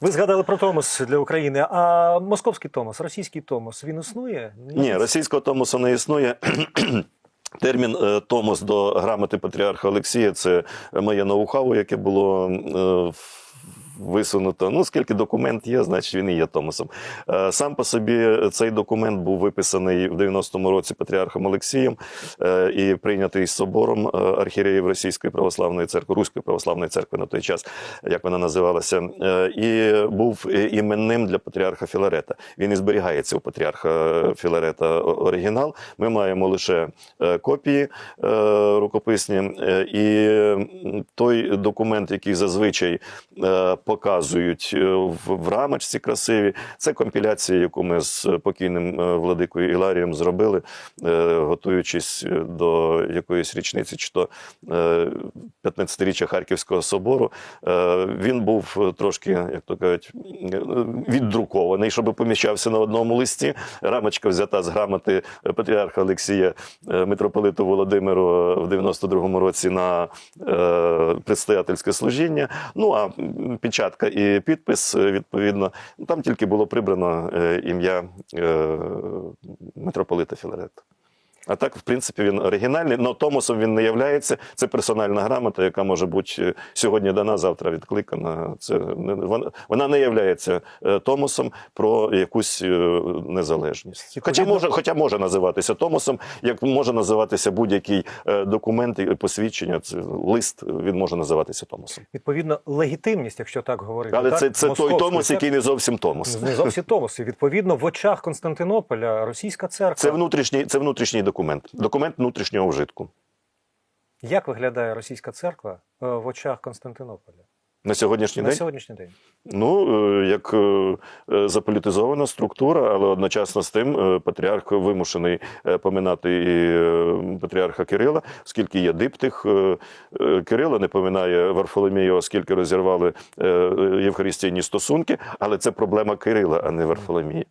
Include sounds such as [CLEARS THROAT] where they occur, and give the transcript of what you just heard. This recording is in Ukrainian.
Ви згадали про Томос для України. А московський Томос, російський Томос, він існує? Ні, російського томосу не існує. [CLEARS THROAT] Термін е, Томос до грамоти патріарха Олексія це моє ноу-хау, яке було е, в- висунуто. Ну, скільки документ є, значить він і є Томосом. Е, Сам по собі цей документ був виписаний в 90-му році патріархом Олексієм е, і прийнятий собором е, архієреїв Російської православної церкви, Руської православної церкви на той час, як вона називалася, і був іменним для патріарха Філарета. Він і зберігається у патріарха Філарета оригінал. Ми маємо лише копії рукописні, і той документ, який зазвичай показують е, в, рамочці красиві, це компіляція, яку ми з покійним е, владикою Іларієм зробили, е, готуючись до якоїсь річниці, чи то е, 15-річчя Харківського собору. Він був трошки, як то кажуть, віддрукований, щоб поміщався на одному листі. Рамочка взята з грамоти патріарха Олексія митрополиту Володимиру в 92-му році на предстоятельське служіння. Ну а м, печатка і підпис, е, відповідно, там тільки було прибрано е, ім'я е, митрополита Філарета. А так, в принципі, він оригінальний, але Томосом він не являється. Це персональна грамота, яка може бути е, сьогодні дана, завтра відкликана. Це не- вона, не являється е, Томосом про якусь е, незалежність. Хоча може, хоча може називатися Томосом, як може називатися будь-який документ і посвідчення, це лист, він може називатися Томосом. Відповідно, легітимність, якщо так говорити. Але так, це, це той Томос, який не зовсім Томос. Не зовсім Томос. І відповідно в очах Константинополя російська церква. Це внутрішній, це внутрішній документ, документ внутрішнього вжитку. Як виглядає російська церква е, в очах Константинополя На сьогоднішній на день сьогоднішній день? Ну, е, як е, заполітизована структура, але одночасно з тим патріарх вимушений поминати і патріарха Кирила, оскільки є диптих. Кирила не поминає Варфоломія, оскільки розірвали євхаристійні стосунки, але це проблема Кирила, а не Варфоломія.